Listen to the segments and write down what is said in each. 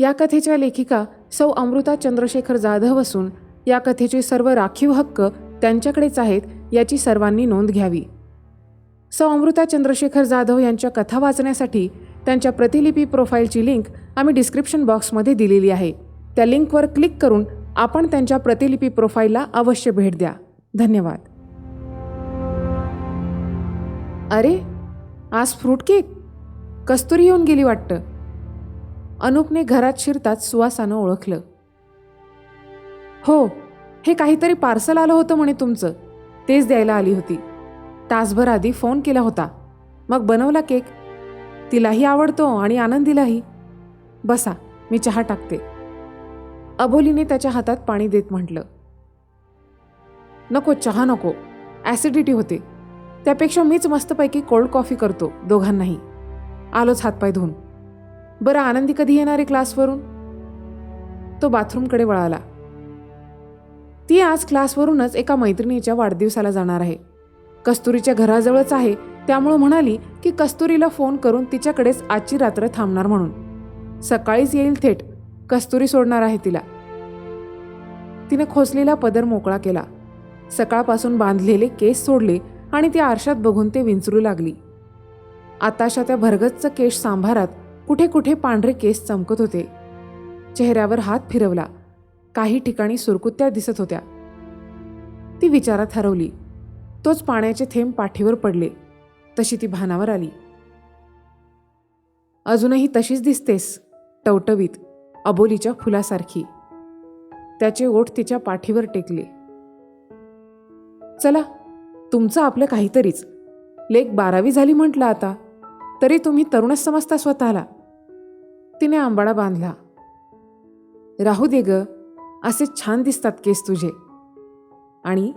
या कथेच्या लेखिका सौ अमृता चंद्रशेखर जाधव असून या कथेचे सर्व राखीव हक्क त्यांच्याकडेच आहेत याची सर्वांनी नोंद घ्यावी. सौ अमृता चंद्रशेखर जाधव यांच्या कथा वाचण्यासाठी त्यांच्या प्रतिलिपी प्रोफाईलची लिंक आम्ही डिस्क्रिप्शन बॉक्समध्ये दिलेली आहे. त्या लिंकवर क्लिक करून आपण त्यांच्या प्रतिलिपी प्रोफाईलला अवश्य भेट द्या. धन्यवाद. अरे आज फ्रूट केक? कस्तुरी येऊन गेली वाटतं. अनुपने घरात शिरताच सुवासानं ओळखलं. हो हे काहीतरी पार्सल आलं होतं म्हणे तुमचं. तेच द्यायला आली होती. तासभर आधी फोन केला होता. मग बनवला केक. तिलाही आवडतो आणि आनंदीलाही. बसा मी चहा टाकते. अबोलीने त्याच्या हातात पाणी देत म्हटलं. नको चहा नको. ॲसिडिटी होते. त्यापेक्षा मीच मस्तपैकी कोल्ड कॉफी करतो दोघांनाही. आलोच हातपाय धुवून. बरं आनंदी कधी येणार आहे क्लासवरून? तो बाथरूमकडे वळाला. ती आज क्लासवरूनच एका मैत्रिणीच्या वाढदिवसाला जाणार आहे. कस्तुरीच्या घराजवळच आहे त्यामुळं म्हणाली की कस्तुरीला फोन करून तिच्याकडेच आजची रात्र थांबणार म्हणून. सकाळीच येईल थेट. कस्तुरी सोडणार आहे तिला. तिने खोचलेला पदर मोकळा केला. सकाळपासून बांधलेले केस सोडले आणि ती आरशात बघून ते विंचरू लागली. आताशा त्या भरगच्च केश सांभारात कुठे कुठे पांढरे केस चमकत होते. चेहऱ्यावर हात फिरवला. काही ठिकाणी सुरकुत्या दिसत होत्या. ती विचारात हरवली. तोच पाण्याचे थेंब पाठीवर पडले. तशी ती भानावर आली. अजूनही तशीच दिसतेस टवटवीत अबोलीच्या फुलासारखी. त्याचे ओठ तिच्या पाठीवर टेकले. चला तुमचं आपलं काहीतरीच. लेख बारावी झाली म्हटलं आता. तरी तुम्ही तरुणच समजता स्वतःला. तिने आंबाडा बांधला. राहू दे ग असे छान दिसतात केस तुझे. आणि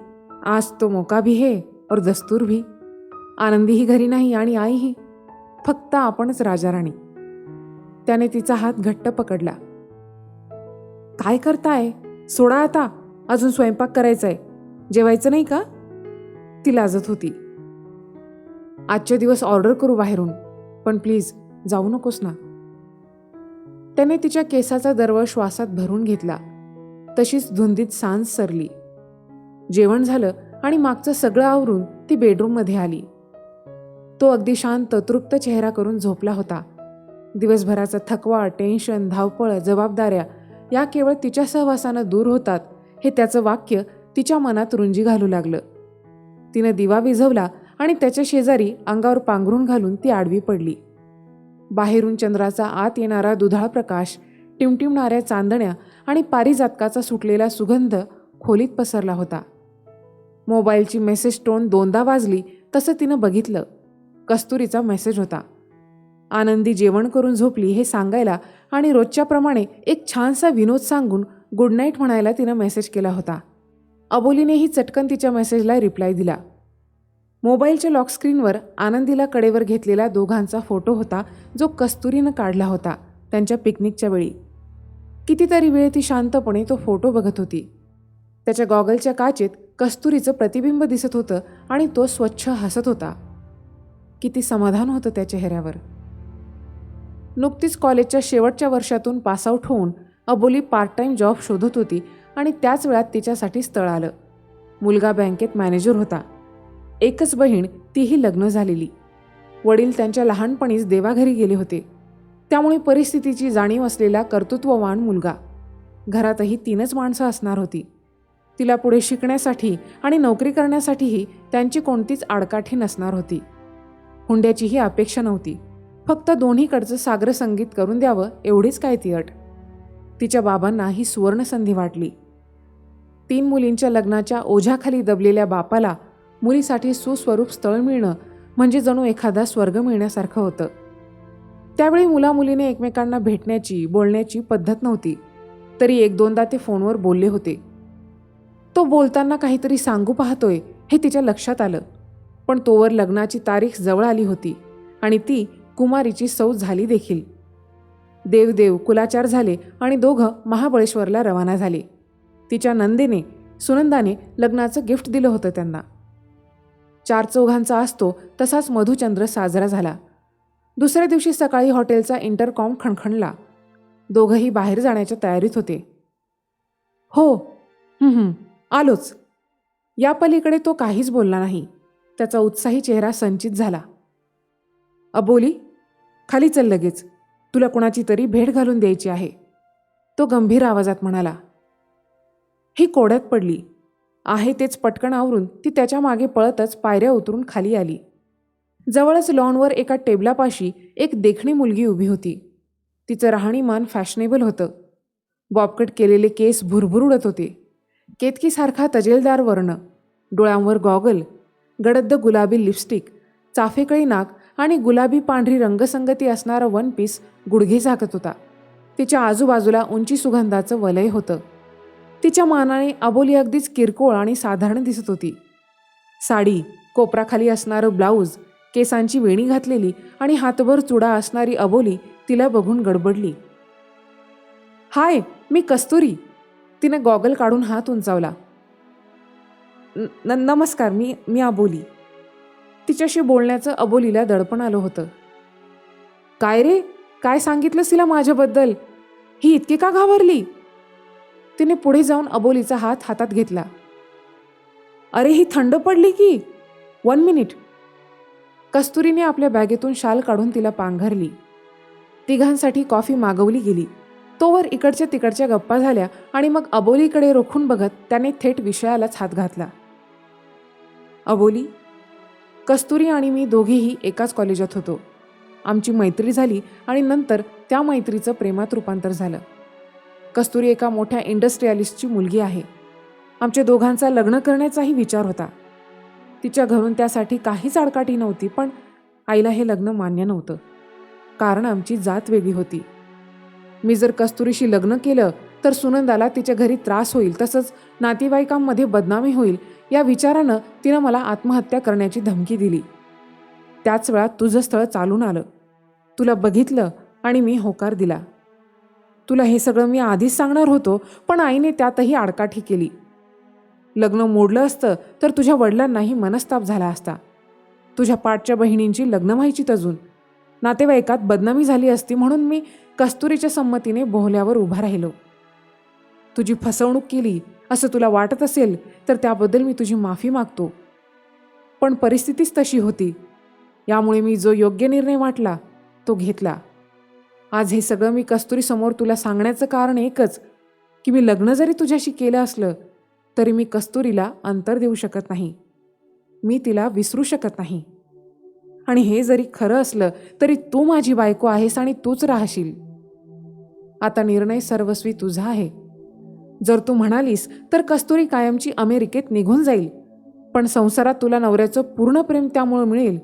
आज तो मोका भी है और दस्तूर भी. आनंदीही घरी नाही आणि आईही फक्त आपणच राजाराणी. त्याने तिचा हात घट्ट पकडला. काय करताय? सोडा आता. अजून स्वयंपाक करायचाय. जेवायचं नाही का? ती लाजत होती. आजचे दिवस ऑर्डर करू बाहेरून. पण प्लीज जाऊ नकोस ना. त्याने तिच्या केसाचा दरवळ श्वासात भरून घेतला. तशीच धुंदीत सांज सरली. जेवण झालं आणि मागचं सगळं आवरून ती बेडरूममध्ये आली. तो अगदी शांत तृप्त चेहरा करून झोपला होता. दिवसभराचा थकवा टेन्शन धावपळ जबाबदाऱ्या या केवळ तिच्या सहवासानं दूर होतात हे त्याचं वाक्य तिच्या मनात रुंजी घालू लागलं. तिनं दिवा विझवला आणि त्याच्या शेजारी अंगावर पांघरून घालून ती आडवी पडली. बाहेरून चंद्राचा आत येणारा दुधाळ प्रकाश टिमटिमणाऱ्या चांदण्या आणि पारिजातकाचा सुटलेला सुगंध खोलीत पसरला होता. मोबाईलची मेसेज टोन दोनदा वाजली तसं तिनं बघितलं. कस्तुरीचा मेसेज होता. आनंदी जेवण करून झोपली हे सांगायला आणि रोजच्याप्रमाणे एक छानसा विनोद सांगून गुड नाईट म्हणायला तिनं मेसेज केला होता. अबोलीनेही चटकन तिच्या मेसेजला रिप्लाय दिला. मोबाईलच्या लॉकस्क्रीनवर आनंदीला कडेवर घेतलेला दोघांचा फोटो होता जो कस्तुरीनं काढला होता त्यांच्या पिकनिकच्या वेळी. कितीतरी वेळ ती शांतपणे तो फोटो बघत होती. त्याच्या गॉगलच्या काचेत कस्तुरीचं प्रतिबिंब दिसत होतं आणि तो स्वच्छ हसत होता. किती समाधान होतं त्या चेहऱ्यावर. नुकतीच कॉलेजच्या शेवटच्या वर्षातून पासआउट होऊन अबोली पार्ट टाईम जॉब शोधत होती आणि त्याच वेळात तिच्यासाठी स्थळ आलं. मुलगा बँकेत मॅनेजर होता. एकच बहीण तीही लग्न झालेली. वडील त्यांच्या लहानपणीच देवाघरी गेले होते. त्यामुळे परिस्थितीची जाणीव असलेला कर्तृत्ववान मुलगा. घरातही तीनच माणसं असणार होती. तिला पुढे शिकण्यासाठी आणि नोकरी करण्यासाठीही त्यांची कोणतीच आडकाठी नसणार होती. हुंड्याचीही अपेक्षा नव्हती. फक्त दोन्हीकडचं सागर संगीत करून द्यावं एवढीच काय ती अट तिच्या बाबांना ही सुवर्णसंधी वाटली. तीन मुलींच्या लग्नाच्या ओझ्याखाली दबलेल्या बापाला मुलीसाठी सुस्वरूप स्थळ मिळणं म्हणजे जणू एखादा स्वर्ग मिळण्यासारखं होतं. त्यावेळी मुलामुलीने एकमेकांना भेटण्याची बोलण्याची पद्धत नव्हती. तरी एक दोनदा ते फोनवर बोलले होते. तो बोलताना काहीतरी सांगू पाहतोय हे तिच्या लक्षात आलं. पण तोवर लग्नाची तारीख जवळ आली होती आणि ती कुमारीची सौ झाली देखील. देवदेव कुलाचार झाले आणि दोघं महाबळेश्वरला रवाना झाले. तिच्या नंदेने सुनंदाने लग्नाचं गिफ्ट दिलं होतं त्यांना. चार चौघांचा असतो तसाच मधुचंद्र साजरा झाला. दुसऱ्या दिवशी सकाळी हॉटेलचा इंटरकॉम खणखणला. दोघंही बाहेर जाण्याच्या तयारीत होते. हो आलोच. या पलीकडे तो काहीच बोलला नाही. त्याचा उत्साही चेहरा संचित झाला. अबोली खाली चल लगेच. तुला कुणाची तरी भेट घालून द्यायची आहे. तो गंभीर आवाजात म्हणाला. ही कोड्यात पडली. आहे तेच पटकन आवरून ती त्याच्यामागे पळतच पायऱ्या उतरून खाली आली. जवळच लॉनवर एका टेबलापाशी एक देखणी मुलगी उभी होती. तिचं राहणीमान फॅशनेबल होतं. बॉबकट केलेले केस भुरभुर उडत होते. केतकीसारखा तजेलदार वर्ण डोळ्यांवर गॉगल गडद्द गुलाबी लिपस्टिक चाफेकळी नाक आणि गुलाबी पांढरी रंगसंगती असणारा वन पीस गुडघे झाकत होता. तिच्या आजूबाजूला उंची सुगंधाचं वलय होतं. तिच्या मानाने अबोली अगदीच किरकोळ आणि साधारण दिसत होती. साडी कोपराखाली असणारं ब्लाऊज केसांची वेणी घातलेली आणि हातभर चुडा असणारी अबोली तिला बघून गडबडली. हाय मी कस्तुरी. तिने गॉगल काढून हात उंचावला. "न- न- नमस्कार मी मी अबोली. तिच्याशी बोलण्याचं अबोलीला दडपण आलं होतं. काय रे? काय सांगितलंस तिला माझ्याबद्दल? ही इतकी का घाबरली? तिने पुढे जाऊन अबोलीचा हात हातात घेतला. अरे ही थंड पडली की? वन मिनिट कस्तुरीने आपल्या बॅगेतून शाल काढून तिला पांघरली. तिघांसाठी कॉफी मागवली गेली. तोवर इकडच्या तिकडच्या गप्पा झाल्या आणि मग अबोलीकडे रोखून बघत त्याने थेट विषयालाच हात घातला. अबोली कस्तुरी आणि मी दोघेही एकाच कॉलेजात होतो. आमची मैत्री झाली आणि नंतर त्या मैत्रीचं प्रेमात रूपांतर झालं. कस्तुरी एका मोठ्या इंडस्ट्रियालिस्टची मुलगी आहे. आमच्या दोघांचा लग्न करण्याचाही विचार होता. तिच्या घरून त्यासाठी काहीच आडकाठी नव्हती पण आईला हे लग्न मान्य नव्हतं. कारण आमची जात वेगळी होती. मी जर कस्तुरीशी लग्न केलं तर सुनंदाला तिच्या घरी त्रास होईल तसंच नातेवाईकांमध्ये बदनामी होईल या विचारानं तिनं मला आत्महत्या करण्याची धमकी दिली. त्याच वेळात तुझं स्थळ चालून आलं. तुला बघितलं आणि मी होकार दिला. तुला हे सगळं मी आधीच सांगणार होतो पण आईने त्यातही आडकाठी केली. लग्न मोडलं असतं तर तुझ्या वडिलांनाही मनस्ताप झाला असता. तुझ्या पाठच्या बहिणींची लग्न व्हायचीत अजून. नातेवाईकात बदनामी झाली असती म्हणून मी कस्तुरीच्या संमतीने बोहल्यावर उभा राहिलो. तुझी फसवणूक केली असं तुला वाटत असेल तर त्याबद्दल मी तुझी माफी मागतो. पण परिस्थितीच तशी होती. यामुळे मी जो योग्य निर्णय वाटला तो घेतला. आज हे सगळं मी कस्तुरीसमोर तुला सांगण्याचं कारण एकच की मी लग्न जरी तुझ्याशी केलं असलं तरी मी कस्तुरीला अंतर देऊ शकत नाही. मी तिला विसरू शकत नाही. आणि हे जरी खरं असलं तरी तू माझी बायको आहेस आणि तूच राहशील. आता निर्णय सर्वस्वी तुझा आहे. जर तू म्हणालीस तर कस्तुरी कायमची अमेरिकेत निघून जाईल. पण संसारात तुला नवऱ्याचं पूर्ण प्रेम त्यामुळं मिळेल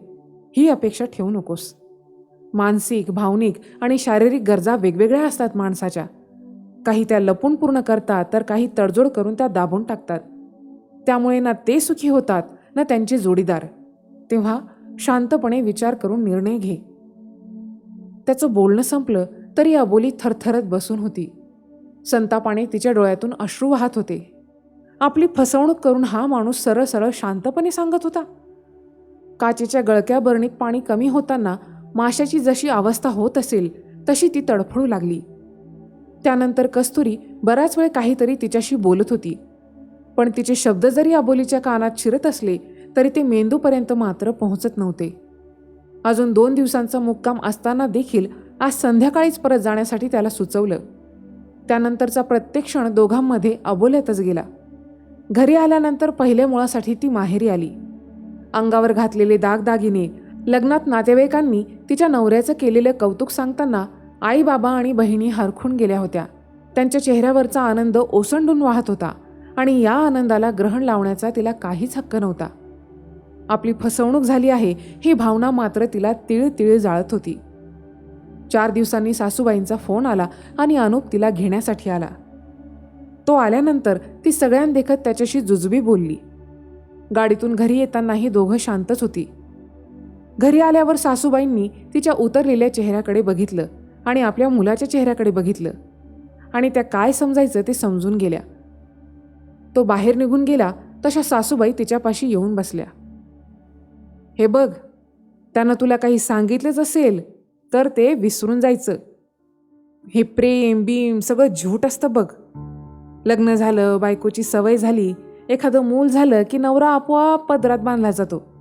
ही अपेक्षा ठेवू नकोस. मानसिक भावनिक आणि शारीरिक गरजा वेगवेगळ्या असतात माणसाच्या. काही त्या लपून पूर्ण करतात तर काही तडजोड करून त्या दाबून टाकतात. त्यामुळे ना ते सुखी होतात ना त्यांचे जोडीदार. तेव्हा शांतपणे विचार करून निर्णय घे. त्याचं बोलणं संपलं तरी अबोली थरथरत बसून होती. संतापाने तिच्या डोळ्यातून अश्रू वाहत होते. आपली फसवणूक करून हा माणूस सरळ सरळ शांतपणे सांगत होता. काचेच्या गळक्या बरणीत पाणी कमी होताना माशाची जशी अवस्था होत असेल तशी ती तडफडू लागली. त्यानंतर कस्तुरी बराच वेळ काहीतरी तिच्याशी बोलत होती. पण तिचे शब्द जरी अबोलीच्या कानात शिरत असले तरी ते मेंदूपर्यंत मात्र पोहोचत नव्हते. अजून दोन दिवसांचा मुक्काम असताना देखील आज संध्याकाळीच परत जाण्यासाठी त्याला सुचवलं. त्यानंतरचा प्रत्येक क्षण दोघांमध्ये अबोल्यातच गेला. घरी आल्यानंतर पहिल्या मुळासाठी ती माहेरी आली. अंगावर घातलेले दागदागिने लग्नात नातेवाईकांनी तिच्या नवऱ्याचं केलेलं कौतुक सांगताना आई बाबा आणि बहिणी हरखून गेल्या होत्या. त्यांच्या चेहऱ्यावरचा आनंद ओसंडून वाहत होता आणि या आनंदाला ग्रहण लावण्याचा तिला काहीच हक्क नव्हता. आपली फसवणूक झाली आहे ही भावना मात्र तिला तिळ तिळ जाळत होती. चार दिवसांनी सासूबाईंचा फोन आला आणि अनुप तिला घेण्यासाठी आला. तो आल्यानंतर ती सगळ्यांदेखत त्याच्याशी जुजबी बोलली. गाडीतून घरी येतानाही दोघं शांतच होती. घरी आल्यावर सासूबाईंनी तिच्या उतरलेल्या चेहऱ्याकडे बघितलं आणि आपल्या मुलाच्या चेहऱ्याकडे बघितलं. आणि त्या काय समजायचं ते समजून गेल्या. तो बाहेर निघून गेला तशा सासूबाई तिच्यापाशी येऊन बसल्या. हे बघ त्यानं तुला काही सांगितलंच असेल तर ते विसरून जायचं. हे प्रेम बीम सगळं झूट असतं बघ. लग्न झालं बायकोची सवय झाली एखादं मूल झालं की नवरा आपोआप पदरात बांधला जातो.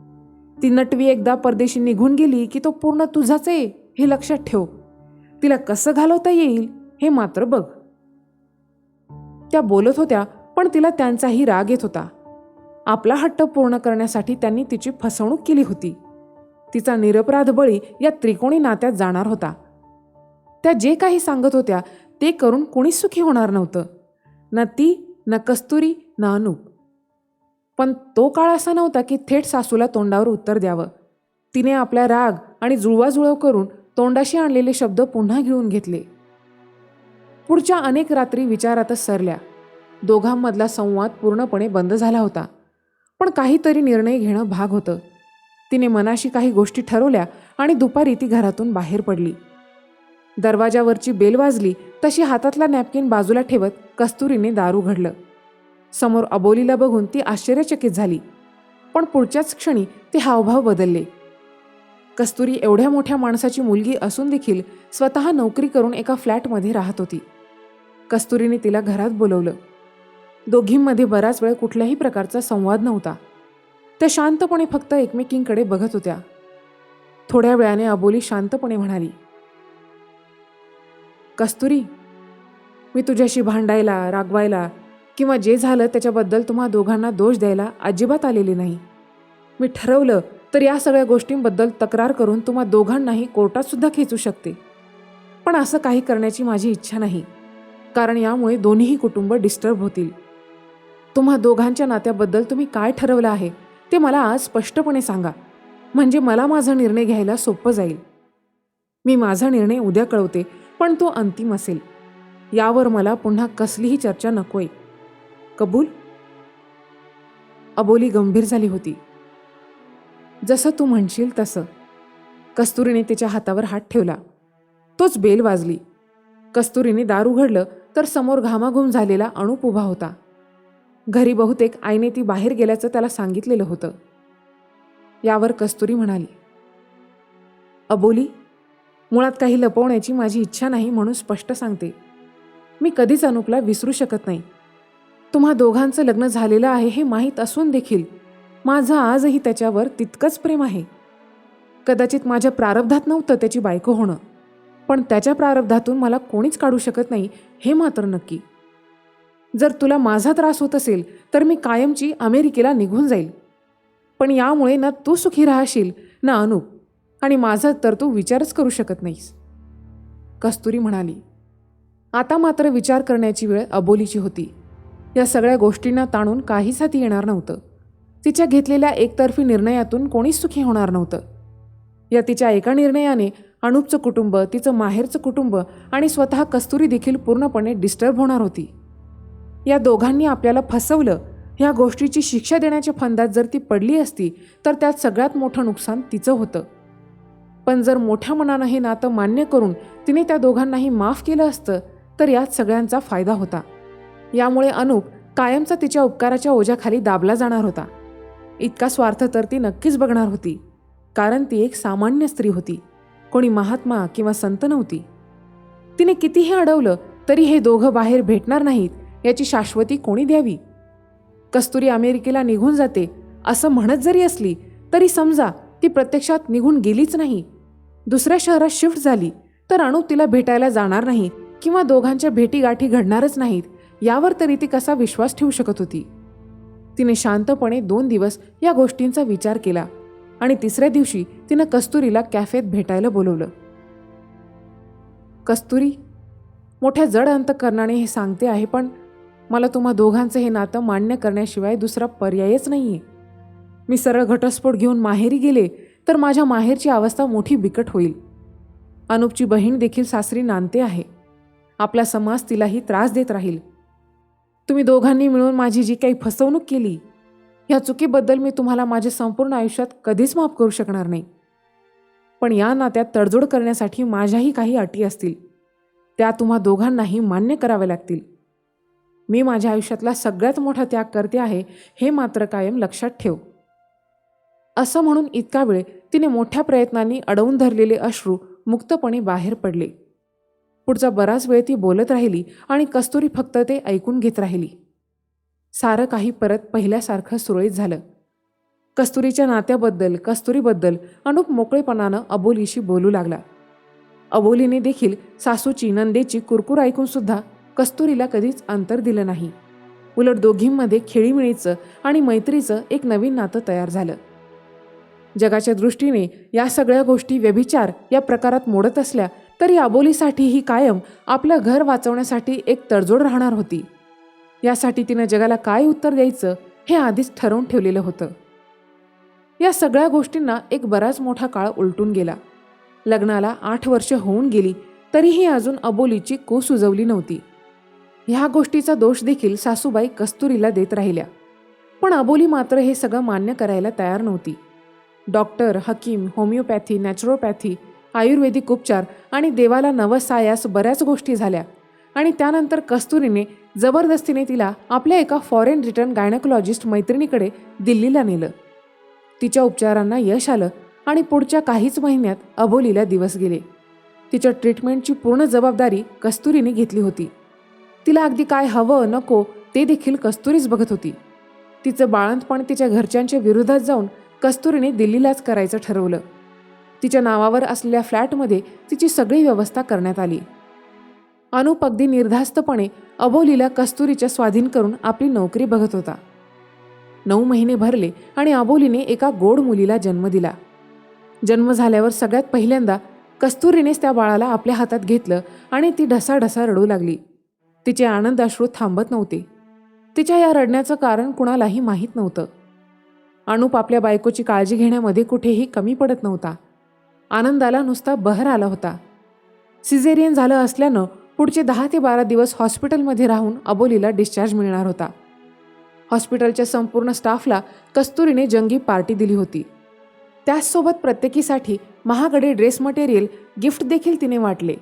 ती नटवी एकदा परदेशी निघून गेली की तो पूर्ण तुझाच आहे हे लक्षात ठेव. तिला कसं घालवता येईल हे मात्र बघ. त्या बोलत होत्या पण तिला त्यांचाही राग येत होता. आपला हट्ट पूर्ण करण्यासाठी त्यांनी तिची फसवणूक केली होती. तिचा निरपराध बळी या त्रिकोणी नात्यात जाणार होता. त्या जे काही सांगत होत्या ते करून कोणीच सुखी होणार नव्हतं. ना ती ना कस्तुरी ना अनुप. पण तो काळ असा नव्हता की थेट सासूला तोंडावर उत्तर द्यावं. तिने आपल्या राग आणि जुळवाजुळव करून तोंडाशी आणलेले शब्द पुन्हा घेऊन घेतले. पुढच्या अनेक रात्री विचारातच सरल्या. दोघांमधला संवाद पूर्णपणे बंद झाला होता. पण काहीतरी निर्णय घेणं भाग होतं. तिने मनाशी काही गोष्टी ठरवल्या आणि दुपारी ती घरातून बाहेर पडली. दरवाजावरची बेल वाजली तशी हातातला नॅपकिन बाजूला ठेवत कस्तुरीने दार उघडलं समोर अबोलीला बघून ती आश्चर्यचकित झाली. पण पुढच्याच क्षणी ते हावभाव बदलले. कस्तुरी एवढ्या मोठ्या माणसाची मुलगी असून देखील स्वतः नोकरी करून एका फ्लॅटमध्ये राहत होती. कस्तुरीने तिला घरात बोलवलं. दोघींमध्ये बराच वेळ कुठल्याही प्रकारचा संवाद नव्हता. त्या शांतपणे फक्त एकमेकींकडे बघत होत्या. थोड्या वेळाने अबोली शांतपणे म्हणाली कस्तुरी मी तुझ्याशी भांडायला रागवायला किंवा जे झालं त्याच्याबद्दल तुम्हा दोघांना दोष द्यायला अजिबात आलेले नाही. मी ठरवलं तर या सगळ्या गोष्टींबद्दल तक्रार करून तुम्हा दोघांनाही कोर्टातसुद्धा खेचू शकते. पण असं काही करण्याची माझी इच्छा नाही कारण यामुळे दोन्हीही कुटुंब डिस्टर्ब होतील. तुम्हा दोघांच्या नात्याबद्दल तुम्ही काय ठरवलं आहे ते मला आज स्पष्टपणे सांगा. म्हणजे मला माझा निर्णय घ्यायला सोपं जाईल. मी माझा निर्णय उद्या कळवते पण तो अंतिम असेल. यावर मला पुन्हा कसलीही चर्चा नकोय. कबूल? अबोली गंभीर झाली होती. जसं तू म्हणशील तसं. कस्तुरीने तिच्या हातावर हात ठेवला. तोच बेल वाजली. कस्तुरीने दार उघडलं तर समोर घामाघूम झालेला अणूप उभा होता. घरी बहुतेक आईने ती बाहेर गेल्याचं त्याला सांगितलेलं होतं. यावर कस्तुरी म्हणाली अबोली मुळात काही लपवण्याची माझी इच्छा नाही म्हणून स्पष्ट सांगते. मी कधीच अनुपला विसरू शकत नाही. तुम्हा दोघांचं लग्न झालेलं आहे हे माहीत असून देखील माझं आजही त्याच्यावर तितकंच प्रेम आहे. कदाचित माझ्या प्रारब्धात नव्हतं त्याची बायको होणं पण त्याच्या प्रारब्धातून मला कोणीच काढू शकत नाही हे मात्र नक्की. जर तुला माझा त्रास होत असेल तर मी कायमची अमेरिकेला निघून जाईल. पण यामुळे ना तू सुखी राहशील ना अनुप आणि माझा तर तू विचारच करू शकत नाहीस. कस्तुरी म्हणाली आता मात्र विचार करण्याची वेळ अबोलीची होती. या सगळ्या गोष्टींना ताणून काहीच हाती येणार नव्हतं. तिच्या घेतलेल्या एकतर्फी निर्णयातून कोणीच सुखी होणार नव्हतं. या तिच्या एका निर्णयाने अनुपचं कुटुंब तिचं माहेरचं कुटुंब आणि स्वतः कस्तुरी देखील पूर्णपणे डिस्टर्ब होणार होती. या दोघांनी आपल्याला फसवलं ह्या गोष्टीची शिक्षा देण्याच्या फंदात जर ती पडली असती तर त्यात सगळ्यात मोठं नुकसान तिचं होतं. पण जर मोठ्या मनानं हे नातं मान्य करून तिने त्या दोघांनाही माफ केलं असतं तर यात सगळ्यांचा फायदा होता. यामुळे अनुप कायमचा तिच्या उपकाराच्या ओझ्याखाली दाबला जाणार होता. इतका स्वार्थ तर ती नक्कीच बघणार होती. कारण ती एक सामान्य स्त्री होती. कोणी महात्मा किंवा संत नव्हती. तिने कितीही अडवलं तरी हे दोघं बाहेर भेटणार नाहीत याची शाश्वती कोणी द्यावी? कस्तुरी अमेरिकेला निघून जाते असं म्हणत जरी असली तरी समजा ती प्रत्यक्षात निघून गेलीच नाही. दुसऱ्या शहरात शिफ्ट झाली तर अणू तिला भेटायला जाणार नाही किंवा दोघांच्या भेटीगाठी घडणारच नाहीत. यावर तरी ती कसा विश्वास ठेवू शकत होती? तिने शांतपणे दोन दिवस या गोष्टींचा विचार केला आणि तिसऱ्या दिवशी तिनं कस्तुरीला कॅफेत भेटायला बोलवलं. कस्तुरी मोठ्या जड अंतकरणाने हे सांगते आहे पण मला तुम्हा दोघांचं हे नातं मान्य करण्याशिवाय दुसरा पर्यायच नाही आहे मी सरळ घटस्फोट घेऊन माहेरी गेले तर माझ्या माहेरची अवस्था मोठी बिकट होईल. अनुपची बहीण देखील सासरी नांदते आहे. आपला समाज तिलाही त्रास देत राहील. तुम्ही दोघांनी मिळून माझी जी काही फसवणूक केली या चुकीबद्दल मी तुम्हाला माझ्या संपूर्ण आयुष्यात कधीच माफ करू शकणार नाही. पण या नात्यात तडजोड करण्यासाठी माझ्याही काही अटी असतील. त्या तुम्हा दोघांनाही मान्य कराव्या लागतील. मी माझ्या आयुष्यातला सगळ्यात मोठा त्याग करते आहे हे मात्र कायम लक्षात ठेव. असं म्हणून इतका वेळ तिने मोठ्या प्रयत्नांनी अडवून धरलेले अश्रू मुक्तपणे बाहेर पडले. पुढचा बराच वेळ ती बोलत राहिली आणि कस्तुरी फक्त ते ऐकून घेत राहिली. सारं काही परत पहिल्यासारखं सुरळीत झालं. कस्तुरीच्या नात्याबद्दल कस्तुरीबद्दल अनुप मोकळेपणानं अबोलीशी बोलू लागला. अबोलीने देखील सासूची नंदेची कुरकुर ऐकून सुद्धा कस्तुरीला कधीच अंतर दिलं नाही. उलट दोघींमध्ये खेळीमेळीचं आणि मैत्रीचं एक नवीन नातं तयार झालं. जगाच्या दृष्टीने या सगळ्या गोष्टी व्यभिचार या प्रकारात मोडत असल्या तरी अबोलीसाठी ही कायम आपलं घर वाचवण्यासाठी एक तडजोड राहणार होती. यासाठी तिनं जगाला काय उत्तर द्यायचं हे आधीच ठरवून ठेवलेलं होतं. या सगळ्या गोष्टींना एक बराच मोठा काळ उलटून गेला. लग्नाला आठ वर्ष होऊन गेली तरीही अजून अबोलीची को सुजवली नव्हती. ह्या गोष्टीचा दोष देखील सासूबाई कस्तुरीला देत राहिल्या. पण अबोली मात्र हे सगळं मान्य करायला तयार नव्हती. डॉक्टर हकीम होमिओपॅथी नॅचरोपॅथी आयुर्वेदिक उपचार आणि देवाला नवसायास बऱ्याच गोष्टी झाल्या. आणि त्यानंतर कस्तुरीने जबरदस्तीने तिला आपल्या एका फॉरेन रिटर्न गायनकोलॉजिस्ट मैत्रिणीकडे दिल्लीला नेलं. तिच्या उपचारांना यश आलं आणि पुढच्या काहीच महिन्यात अबोलीला दिवस गेले. तिच्या ट्रीटमेंटची पूर्ण जबाबदारी कस्तुरीने घेतली होती. तिला अगदी काय हवं नको ते देखील कस्तुरीच बघत होती. तिचं बाळंतपण तिच्या घरच्यांच्या विरोधात जाऊन कस्तुरीने दिल्लीलाच करायचं ठरवलं. तिच्या नावावर असलेल्या फ्लॅटमध्ये तिची सगळी व्यवस्था करण्यात आली. अनुप अगदी निर्धास्तपणे अबोलीला कस्तुरीच्या स्वाधीन करून आपली नोकरी बघत होता. नऊ महिने भरले आणि अबोलीने एका गोड मुलीला जन्म दिला. जन्म झाल्यावर सगळ्यात पहिल्यांदा कस्तुरीनेच त्या बाळाला आपल्या हातात घेतलं आणि ती ढसाढसा रडू लागली. तिचे आनंद अश्रू थांबत नव्हते. तिच्या या रडण्याचं कारण कुणालाही माहीत नव्हतं. अनुप आपल्या बायकोची काळजी घेण्यामध्ये कुठेही कमी पडत नव्हता. आनंदाला नुसता बहर आला होता. सिझेरियन झालं असल्यानं पुढचे दहा ते बारा दिवस हॉस्पिटलमध्ये राहून अबोलीला डिस्चार्ज मिळणार होता. हॉस्पिटलच्या संपूर्ण स्टाफला कस्तुरीने जंगी पार्टी दिली होती. त्याचसोबत प्रत्येकीसाठी महागडे ड्रेस मटेरियल गिफ्ट देखील तिने वाटले.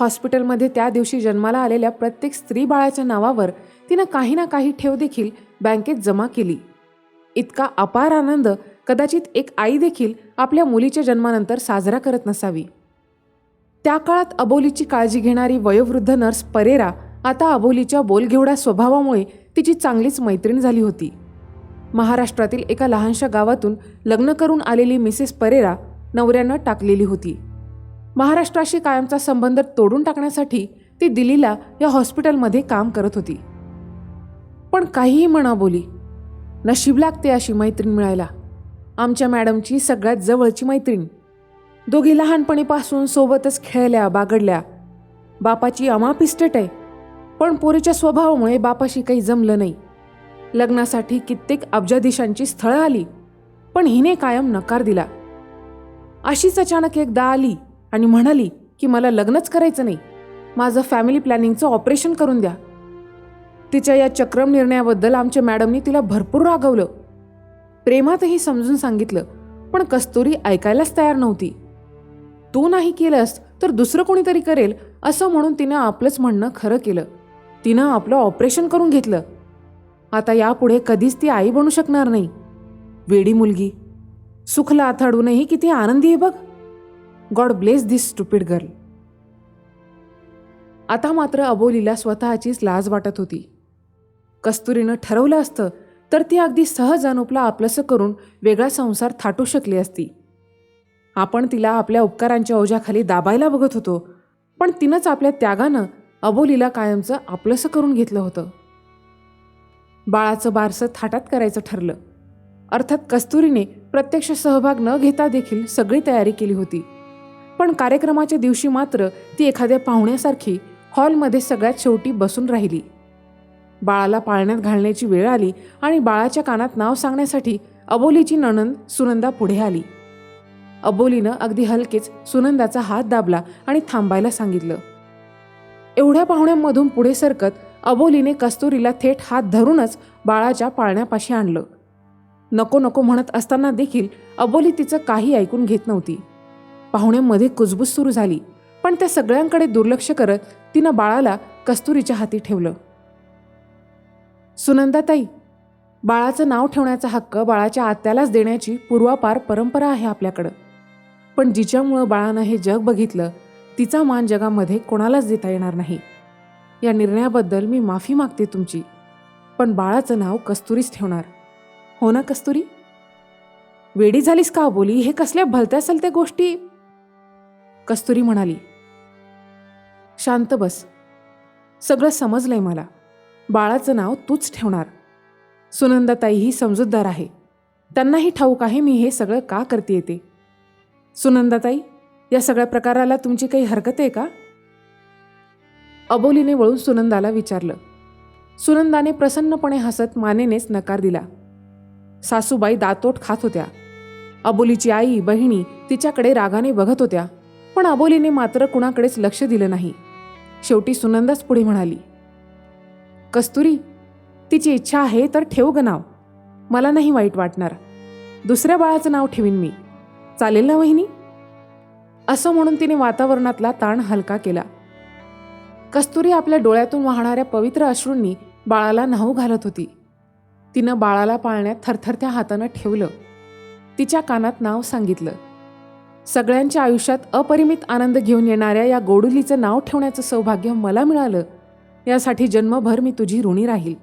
हॉस्पिटलमध्ये त्या दिवशी जन्माला आलेल्या प्रत्येक स्त्री बाळाच्या नावावर तिनं काही ना काही ठेव देखील बँकेत जमा केली. इतका अपार आनंद कदाचित एक आई देखील आपल्या मुलीच्या जन्मानंतर साजरा करत नसावी. त्या काळात अबोलीची काळजी घेणारी वयोवृद्ध नर्स परेरा आता अबोलीच्या बोलघेवड्या स्वभावामुळे तिची चांगलीच मैत्रीण झाली होती. महाराष्ट्रातील एका लहानशा गावातून लग्न करून आलेली मिसेस परेरा नवऱ्यानं टाकलेली होती. महाराष्ट्राशी कायमचा संबंध तोडून टाकण्यासाठी ती दिल्लीला या हॉस्पिटलमध्ये काम करत होती. पण काहीही म्हणा बोली नशीब लागते अशी मैत्रीण मिळायला. आमच्या मॅडमची सगळ्यात जवळची मैत्रीण. दोघी लहानपणीपासून सोबतच खेळल्या बागडल्या. बापाची अमापिस्टेट आहे पण पोरीच्या स्वभावामुळे बापाशी काही जमलं नाही. लग्नासाठी कित्येक अब्जाधीशांची स्थळं आली पण हिने कायम नकार दिला. अशीच अचानक एकदा आली आणि म्हणाली की मला लग्नच करायचं नाही. माझं फॅमिली प्लॅनिंगचं ऑपरेशन करून द्या. तिच्या या चक्रम निर्णयाबद्दल आमच्या मॅडमनी तिला भरपूर रागवलं. प्रेमातही समजून सांगितलं पण कस्तुरी ऐकायलाच तयार नव्हती. तू नाही केलंस तर दुसरं कोणीतरी करेल असं म्हणून तिनं आपलंच म्हणणं खरं केलं. तिनं आपलं ऑपरेशन करून घेतलं. आता यापुढे कधीच ती आई बनू शकणार नाही. वेडी मुलगी सुखला आथाडूनही किती आनंदी आहे बघ. God bless this stupid girl. आता मात्र अबोलीला स्वतःचीच लाज वाटत होती. कस्तुरीनं ठरवलं असतं तर ती अगदी सहज अनुपला आपलंसं करून वेगळा संसार थाटू शकली असती. आपण तिला आपल्या उपकारांच्या ओझ्याखाली दाबायला बघत होतो पण तिनंच आपल्या त्यागानं अबोलीला कायमचं आपलंसं करून घेतलं होतं. बाळाचं बारसं थाटात करायचं ठरलं. अर्थात कस्तुरीने प्रत्यक्ष सहभाग न घेता देखील सगळी तयारी केली होती. पण कार्यक्रमाच्या दिवशी मात्र ती एखाद्या पाहुण्यासारखी हॉलमध्ये सगळ्यात शेवटी बसून राहिली. बाळाला पाळण्यात घालण्याची वेळ आली आणि बाळाच्या कानात नाव सांगण्यासाठी अबोलीची नणंद सुनंदा पुढे आली. अबोलीनं अगदी हलकेच सुनंदाचा हात दाबला आणि थांबायला सांगितलं. एवढ्या पाहुण्यांमधून पुढे सरकत अबोलीने कस्तुरीला थेट हात धरूनच बाळाच्या पाळण्यापाशी आणलं. नको नको म्हणत असताना देखील अबोली तिचं काही ऐकून घेत नव्हती. पाहुण्यांमध्ये कुजबूज सुरू झाली पण त्या सगळ्यांकडे दुर्लक्ष करत तिनं बाळाला कस्तुरीच्या हाती ठेवलं. सुनंदाताई बाळाचं नाव ठेवण्याचा हक्क बाळाच्या आत्यालाच देण्याची पूर्वापार परंपरा आहे आपल्याकडं. पण जिच्यामुळं बाळानं हे जग बघितलं तिचा मान जगामध्ये कोणालाच देता येणार नाही. या निर्णयाबद्दल मी माफी मागते तुमची पण बाळाचं नाव कस्तुरीच ठेवणार. हो ना कस्तुरी? वेडी झालीस का बोली? हे कसल्या भलत्या असेल त्या गोष्टी? कस्तुरी म्हणाली शांत बस. सगळं समजलंय मला. बाळाचं नाव तूच ठेवणार. सुनंदाताई ही समजूतदार आहे. त्यांनाही ठाऊक आहे मी हे सगळं का करते येते. सुनंदाताई या सगळ्या प्रकाराला तुमची काही हरकत आहे का? अबोलीने वळून सुनंदाला विचारलं. सुनंदाने प्रसन्नपणे हसत मानेनेच नकार दिला. सासूबाई दातोट खात होत्या. अबोलीची आई बहिणी तिच्याकडे रागाने बघत होत्या पण अबोलीने मात्र कुणाकडेच लक्ष दिलं नाही. शेवटी सुनंदाच पुढे म्हणाली कस्तुरी तिची इच्छा आहे तर ठेव ग नाव. मला नाही वाईट वाटणार. दुसऱ्या बाळाचं नाव ठेवीन मी. चालेल ना वहिनी? असं म्हणून तिने वातावरणातला ताण हलका केला. कस्तुरी आपल्या डोळ्यातून वाहणाऱ्या पवित्र अश्रूंनी बाळाला न्हाऊ घालत होती. तिनं बाळाला पाळण्यात थरथरत्या हातानं ठेवलं. तिच्या कानात नाव सांगितलं. सगळ्यांच्या आयुष्यात अपरिमित आनंद घेऊन येणाऱ्या या गोडुलीचं नाव ठेवण्याचं सौभाग्य मला मिळालं. यासाठी जन्मभर मी तुझी ऋणी राहील.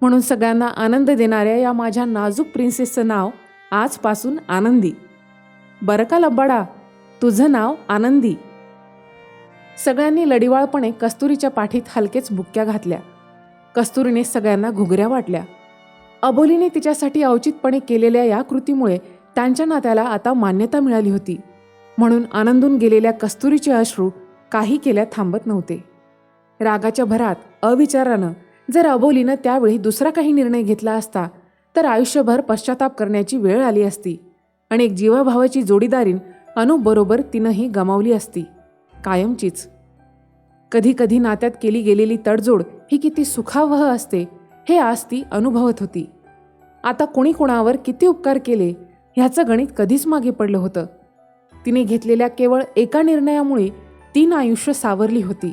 म्हणून सगळ्यांना आनंद देणाऱ्या या माझ्या नाजूक प्रिन्सेसचं नाव आजपासून आनंदी. बरं का लब्बाडा तुझं नाव आनंदी. सगळ्यांनी लडिवाळपणे कस्तुरीच्या पाठीत हलकेच बुक्क्या घातल्या. कस्तुरीने सगळ्यांना घुगऱ्या वाटल्या. अबोलीने तिच्यासाठी औचितपणे केलेल्या या कृतीमुळे त्यांच्या नात्याला आता मान्यता मिळाली होती. म्हणून आनंदून गेलेल्या कस्तुरीचे अश्रू काही केल्या थांबत नव्हते. रागाच्या भरात अविचारानं जर अबोलीनं त्यावेळी दुसरा काही निर्णय घेतला असता तर आयुष्यभर पश्चाताप करण्याची वेळ आली असती आणि एक जीवाभावाची जोडीदारीन अनुबरोबर तिनंही गमावली असती. कायमचीच. कधी कधी नात्यात केली गेलेली तडजोड ही किती सुखावह असते हे आज ती अनुभवत होती. आता कोणी कोणावर किती उपकार केले ह्याचं गणित कधीच मागे पडलं होतं. तिने घेतलेल्या केवळ एका निर्णयामुळे तीन आयुष्य सावरली होती.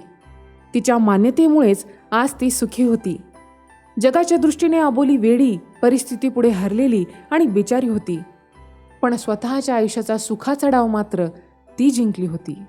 तिच्या मान्यतेमुळेच आज ती सुखी होती. जगाच्या दृष्टीने अबोली वेडी परिस्थितीपुढे हरलेली आणि बिचारी होती. पण स्वतःच्या आयुष्याचा सुखाचा डाव मात्र ती जिंकली होती.